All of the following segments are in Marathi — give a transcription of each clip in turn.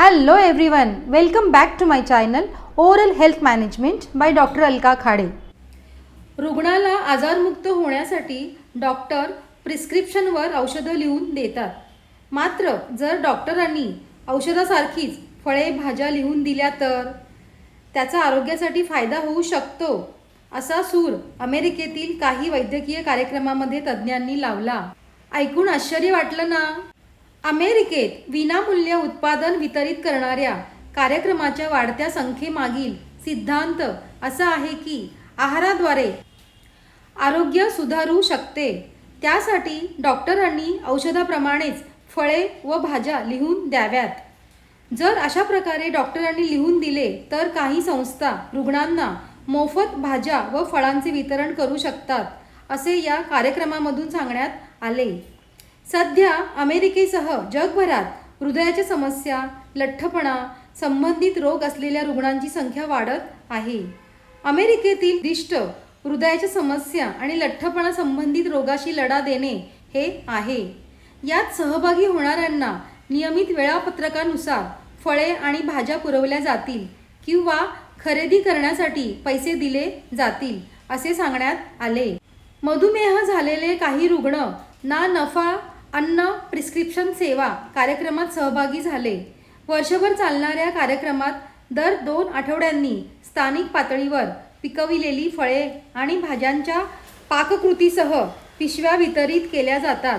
Hello everyone welcome back to my channel oral health management by doctor Alka Khade रुग्णाला आजारमुक्त होण्यासाठी डॉक्टर प्रिस्क्रिप्शनवर औषधं लिहून देतात. मात्र जर डॉक्टरांनी औषधासारखीच फळे भाज्या लिहून दिल्या तर? त्याचा आरोग्यासाठी फायदा होऊ शकतो असा सूर अमेरिकेतील काही वैद्यकीय कार्यक्रमामध्ये तज्ज्ञांनी लावला. ऐकून आश्चर्य वाटलं ना? अमेरिकेत विनामूल्य उत्पादन वितरित करणाऱ्या कार्यक्रमाच्या वाढत्या संख्येमागील सिद्धांत असा आहे की आहाराद्वारे आरोग्य सुधारू शकते. त्यासाठी डॉक्टरांनी औषधाप्रमाणेच फळे व भाज्या लिहून द्याव्यात. जर अशा प्रकारे डॉक्टरांनी लिहून दिले तर काही संस्था रुग्णांना मोफत भाज्या व फळांचे वितरण करू शकतात असे या कार्यक्रमामधून सांगण्यात आले. सध्या अमेरिकेसह जगभरात हृदयाच्या समस्या लठ्ठपणा संबंधित रोग असलेल्या रुग्णांची संख्या वाढत आहे. अमेरिकेतील दिष्ट हृदयाच्या समस्या आणि लठ्ठपणा संबंधित रोगाशी लढा देणे हे आहे. यात सहभागी होणाऱ्यांना नियमित वेळापत्रकानुसार फळे आणि भाज्या पुरवल्या जातील किंवा खरेदी करण्यासाठी पैसे दिले जातील असे सांगण्यात आले. मधुमेह झालेले काही रुग्ण ना नफा अन्न प्रिस्क्रिप्शन सेवा कार्यक्रमात सहभागी झाले. वर्षभर चालणाऱ्या कार्यक्रमात दर दोन आठवड्यांनी स्थानिक पातळीवर पिकविलेली फळे आणि भाज्यांच्या पाककृतीसह पिशव्या वितरित केल्या जातात.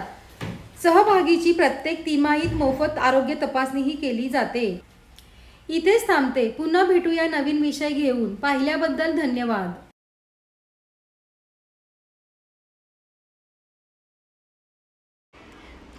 सहभागीची प्रत्येक तिमाहीत मोफत आरोग्य तपासणीही केली जाते. इथेच थांबते. पुन्हा भेटूया नवीन विषय घेऊन. पाहिल्याबद्दल धन्यवाद.